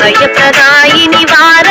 அபயப்பிரதாயினி வார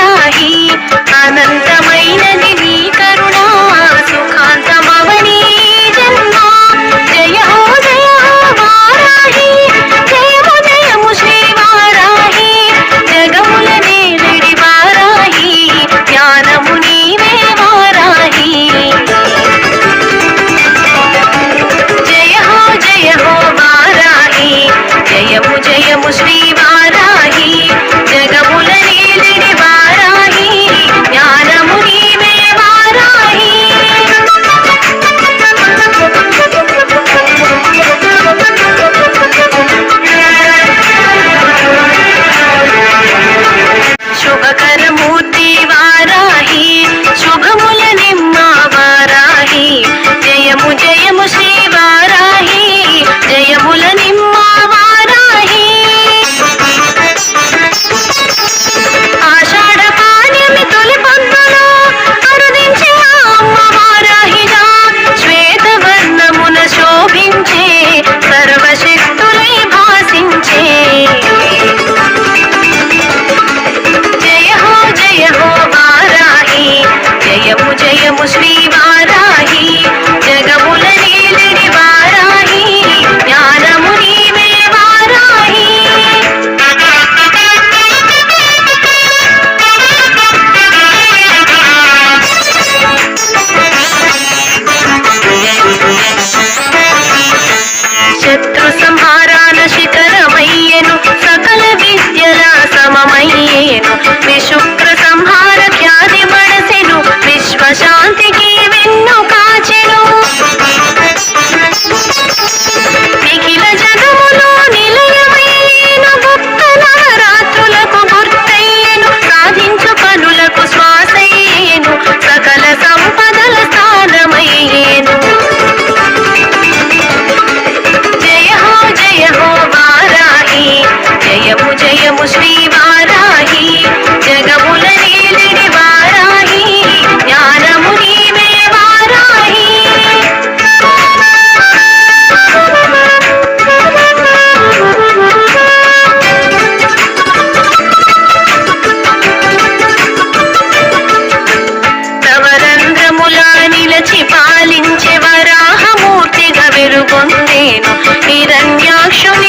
విరచి పాలించే వరాహమూర్తిగా వెలుగొందేను. హిరణ్యాక్షుని